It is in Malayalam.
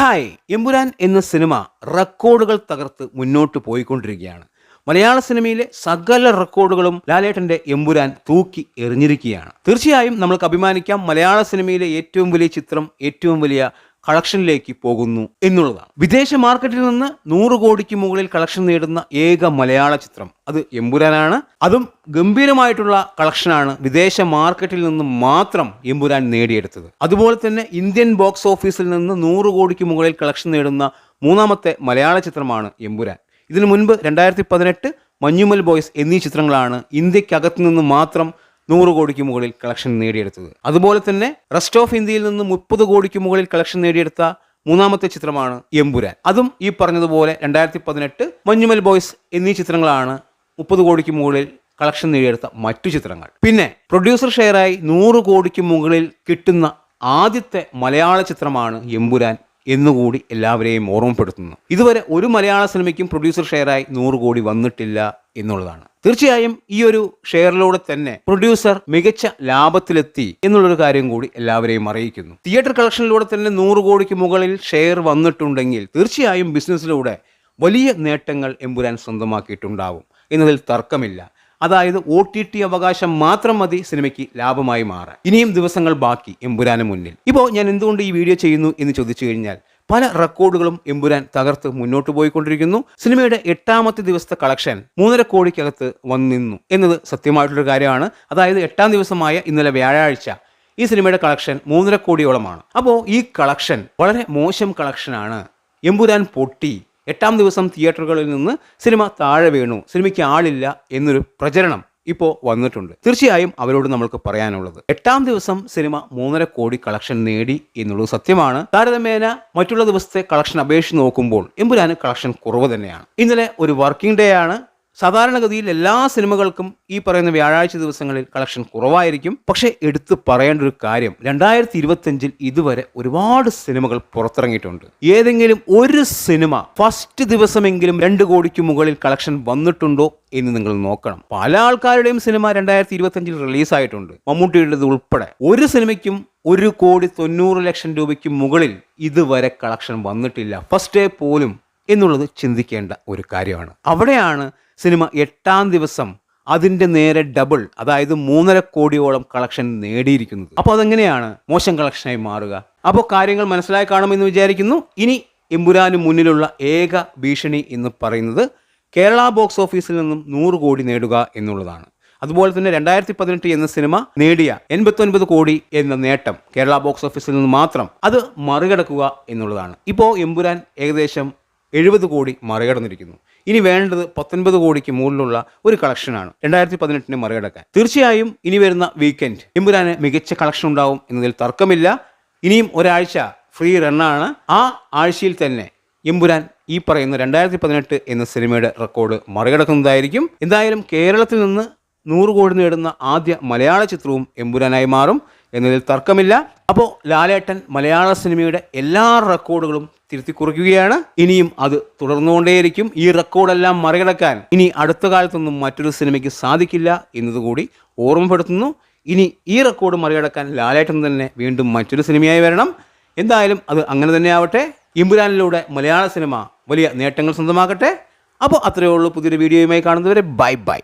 ഹായ് എമ്പുരാൻ എന്ന സിനിമ റെക്കോർഡുകൾ തകർത്ത് മുന്നോട്ട് പോയിക്കൊണ്ടിരിക്കുകയാണ്. മലയാള സിനിമയിലെ സകല റെക്കോർഡുകളും ലാലേട്ടന്റെ എമ്പുരാൻ തൂക്കി എറിഞ്ഞിരിക്കുകയാണ്. തീർച്ചയായും നമ്മൾക്ക് അഭിമാനിക്കാം മലയാള സിനിമയിലെ ഏറ്റവും വലിയ ചിത്രം ഏറ്റവും വലിയ കളക്ഷനിലേക്ക് പോകുന്നു എന്നുള്ളതാണ്. വിദേശ മാർക്കറ്റിൽ നിന്ന് നൂറ് കോടിക്ക് മുകളിൽ കളക്ഷൻ നേടുന്ന ഏക മലയാള ചിത്രം അത് എമ്പുരാനാണ്. അതും ഗംഭീരമായിട്ടുള്ള കളക്ഷനാണ് വിദേശ മാർക്കറ്റിൽ നിന്ന് മാത്രം എമ്പുരാൻ നേടിയെടുത്തത്. അതുപോലെ തന്നെ ഇന്ത്യൻ ബോക്സ് ഓഫീസിൽ നിന്ന് നൂറ് കോടിക്ക് മുകളിൽ കളക്ഷൻ നേടുന്ന മൂന്നാമത്തെ മലയാള ചിത്രമാണ് എമ്പുരാൻ. ഇതിനു മുൻപ് രണ്ടായിരത്തി പതിനെട്ട് മഞ്ഞുമൽ ബോയ്സ് എന്നീ ചിത്രങ്ങളാണ് ഇന്ത്യക്കകത്ത് നിന്ന് മാത്രം നൂറ് കോടിക്ക് മുകളിൽ കളക്ഷൻ നേടിയെടുത്തത്. അതുപോലെ തന്നെ റെസ്റ്റ് ഓഫ് ഇന്ത്യയിൽ നിന്ന് മുപ്പത് കോടിക്ക് മുകളിൽ കളക്ഷൻ നേടിയെടുത്ത മൂന്നാമത്തെ ചിത്രമാണ് എമ്പുരാൻ. അതും ഈ പറഞ്ഞതുപോലെ രണ്ടായിരത്തി പതിനെട്ട് മഞ്ഞുമൽ ബോയ്സ് എന്നീ ചിത്രങ്ങളാണ് മുപ്പത് കോടിക്ക് മുകളിൽ കളക്ഷൻ നേടിയെടുത്ത മറ്റു ചിത്രങ്ങൾ. പിന്നെ പ്രൊഡ്യൂസർ ഷെയറായി നൂറ് കോടിക്ക് മുകളിൽ കിട്ടുന്ന ആദ്യത്തെ മലയാള ചിത്രമാണ് എമ്പുരാൻ. എന്നുകൂടി എല്ലാവരെയും ഓർമ്മപ്പെടുത്തുന്നു. ഇതുവരെ ഒരു മലയാള സിനിമയ്ക്കും പ്രൊഡ്യൂസർ ഷെയറായി നൂറ് കോടി വന്നിട്ടില്ല എന്നുള്ളതാണ്. തീർച്ചയായും ഈ ഒരു ഷെയറിലൂടെ തന്നെ പ്രൊഡ്യൂസർ മികച്ച ലാഭത്തിലെത്തി എന്നുള്ളൊരു കാര്യം കൂടി എല്ലാവരെയും അറിയിക്കുന്നു. തിയേറ്റർ കളക്ഷനിലൂടെ തന്നെ നൂറ് കോടിക്ക് മുകളിൽ ഷെയർ വന്നിട്ടുണ്ടെങ്കിൽ തീർച്ചയായും ബിസിനസ്സിലൂടെ വലിയ നേട്ടങ്ങൾ എമ്പുരാൻ സ്വന്തമാക്കിയിട്ടുണ്ടാവും. എന്നതിൽ തർക്കമില്ല. അതായത് ഒ ടി ടി അവകാശം മാത്രം മതി സിനിമയ്ക്ക് ലാഭമായി മാറാൻ. ഇനിയും ദിവസങ്ങൾ ബാക്കി എമ്പുരാന് മുന്നിൽ. ഇപ്പോൾ ഞാൻ എന്തുകൊണ്ട് ഈ വീഡിയോ ചെയ്യുന്നു എന്ന് ചോദിച്ചു കഴിഞ്ഞാൽ പല റെക്കോർഡുകളും എമ്പുരാൻ തകർത്ത് മുന്നോട്ട് പോയിക്കൊണ്ടിരിക്കുന്നു. സിനിമയുടെ എട്ടാമത്തെ ദിവസത്തെ കളക്ഷൻ മൂന്നര കോടിക്കകത്ത് വന്നിന്നു എന്നത് സത്യമായിട്ടുള്ളൊരു കാര്യമാണ്. അതായത് എട്ടാം ദിവസമായ ഇന്നലെ വ്യാഴാഴ്ച ഈ സിനിമയുടെ കളക്ഷൻ മൂന്നര കോടിയോളമാണ്. അപ്പോൾ ഈ കളക്ഷൻ വളരെ മോശം കളക്ഷനാണ് എമ്പുരാൻ പൊട്ടി എട്ടാം ദിവസം തിയേറ്ററുകളിൽ നിന്ന് സിനിമ താഴെ വീണു. സിനിമയ്ക്ക് ആളില്ല എന്നൊരു പ്രചരണം ഇപ്പോൾ വന്നിട്ടുണ്ട്. തീർച്ചയായും അവരോട് നമ്മൾക്ക് പറയാനുള്ളത് എട്ടാം ദിവസം സിനിമ മൂന്നര കോടി കളക്ഷൻ നേടി എന്നുള്ളത് സത്യമാണ്. താരതമ്യേന മറ്റുള്ള ദിവസത്തെ കളക്ഷൻ അപേക്ഷിച്ച് നോക്കുമ്പോൾ എമ്പുരാന് കളക്ഷൻ കുറവ് തന്നെയാണ്. ഇന്നലെ ഒരു വർക്കിംഗ് ഡേ ആണ്. സാധാരണഗതിയിൽ എല്ലാ സിനിമകൾക്കും ഈ പറയുന്ന വ്യാഴാഴ്ച ദിവസങ്ങളിൽ കളക്ഷൻ കുറവായിരിക്കും. പക്ഷേ എടുത്തു പറയേണ്ട ഒരു കാര്യം രണ്ടായിരത്തി ഇരുപത്തഞ്ചിൽ ഇതുവരെ ഒരുപാട് സിനിമകൾ പുറത്തിറങ്ങിയിട്ടുണ്ട്. ഏതെങ്കിലും ഒരു സിനിമ ഫസ്റ്റ് ദിവസമെങ്കിലും രണ്ട് കോടിക്ക് മുകളിൽ കളക്ഷൻ വന്നിട്ടുണ്ടോ എന്ന് നിങ്ങൾ നോക്കണം. പല ആൾക്കാരുടെയും സിനിമ രണ്ടായിരത്തി ഇരുപത്തഞ്ചിൽ റിലീസായിട്ടുണ്ട്. മമ്മൂട്ടിയുടേത് ഉൾപ്പെടെ ഒരു സിനിമയ്ക്കും ഒരു കോടി തൊണ്ണൂറ് ലക്ഷം രൂപയ്ക്ക് മുകളിൽ ഇതുവരെ കളക്ഷൻ വന്നിട്ടില്ല. ഫസ്റ്റ് ഡേ പോലും എന്നുള്ളത് ചിന്തിക്കേണ്ട ഒരു കാര്യമാണ്. അവിടെയാണ് സിനിമ എട്ടാം ദിവസം അതിന്റെ നേരെ ഡബിൾ അതായത് മൂന്നര കോടിയോളം കളക്ഷൻ നേടിയിരിക്കുന്നത്. അപ്പോൾ അതെങ്ങനെയാണ് മോശം കളക്ഷനായി മാറുക? അപ്പോൾ കാര്യങ്ങൾ മനസ്സിലായി കാണുമെന്ന് വിചാരിക്കുന്നു. ഇനി എമ്പുരാന് മുന്നിലുള്ള ഏക ഭീഷണി എന്ന് പറയുന്നത് കേരള ബോക്സ് ഓഫീസിൽ നിന്നും നൂറ് കോടി നേടുക എന്നുള്ളതാണ്. അതുപോലെ തന്നെ രണ്ടായിരത്തി പതിനെട്ട് എന്ന സിനിമ നേടിയ എൺപത്തൊൻപത് കോടി എന്ന നേട്ടം കേരള ബോക്സ് ഓഫീസിൽ നിന്ന് മാത്രം അത് മറികടക്കുക എന്നുള്ളതാണ്. ഇപ്പോൾ എമ്പുരാൻ ഏകദേശം എഴുപത് കോടി മറികടന്നിരിക്കുന്നു. ഇനി വേണ്ടത് പത്തൊൻപത് കോടിക്ക് മുകളിലുള്ള ഒരു കളക്ഷനാണ്. രണ്ടായിരത്തി പതിനെട്ടിനെ മറികടക്കാൻ. തീർച്ചയായും ഇനി വരുന്ന വീക്കെൻഡ് എമ്പുരാന് മികച്ച കളക്ഷൻ ഉണ്ടാവും എന്നതിൽ തർക്കമില്ല. ഇനിയും ഒരാഴ്ച ഫ്രീ റണ്ണാണ് ആ ആഴ്ചയിൽ തന്നെ എമ്പുരാൻ ഈ പറയുന്ന രണ്ടായിരത്തി പതിനെട്ട് എന്ന സിനിമയുടെ റെക്കോർഡ് മറികടക്കുന്നതായിരിക്കും. എന്തായാലും കേരളത്തിൽ നിന്ന് നൂറ് കോടി നേടുന്ന ആദ്യ മലയാള ചിത്രവും എമ്പുരാനായി മാറും. എന്നതിൽ തർക്കമില്ല. അപ്പോൾ ലാലേട്ടൻ മലയാള സിനിമയുടെ എല്ലാ റെക്കോർഡുകളും തിരുത്തി കുറിക്കുകയാണ്. ഇനിയും അത് തുടർന്നുകൊണ്ടേയിരിക്കും. ഈ റെക്കോർഡെല്ലാം മറികടക്കാൻ ഇനി അടുത്ത കാലത്തൊന്നും മറ്റൊരു സിനിമയ്ക്ക് സാധിക്കില്ല എന്നതുകൂടി ഓർമ്മപ്പെടുത്തുന്നു. ഇനി ഈ റെക്കോർഡ് മറികടക്കാൻ ലാലേട്ടൻ തന്നെ വീണ്ടും മറ്റൊരു സിനിമയായി വരണം. എന്തായാലും അത് അങ്ങനെ തന്നെ ആവട്ടെ. ഇമ്പുരാനിലൂടെ മലയാള സിനിമ വലിയ നേട്ടങ്ങൾ സ്വന്തമാക്കട്ടെ. അപ്പോൾ അത്രയേ ഉള്ളൂ പുതിയൊരു വീഡിയോയുമായി കാണുന്നവരെ ബൈ ബൈ.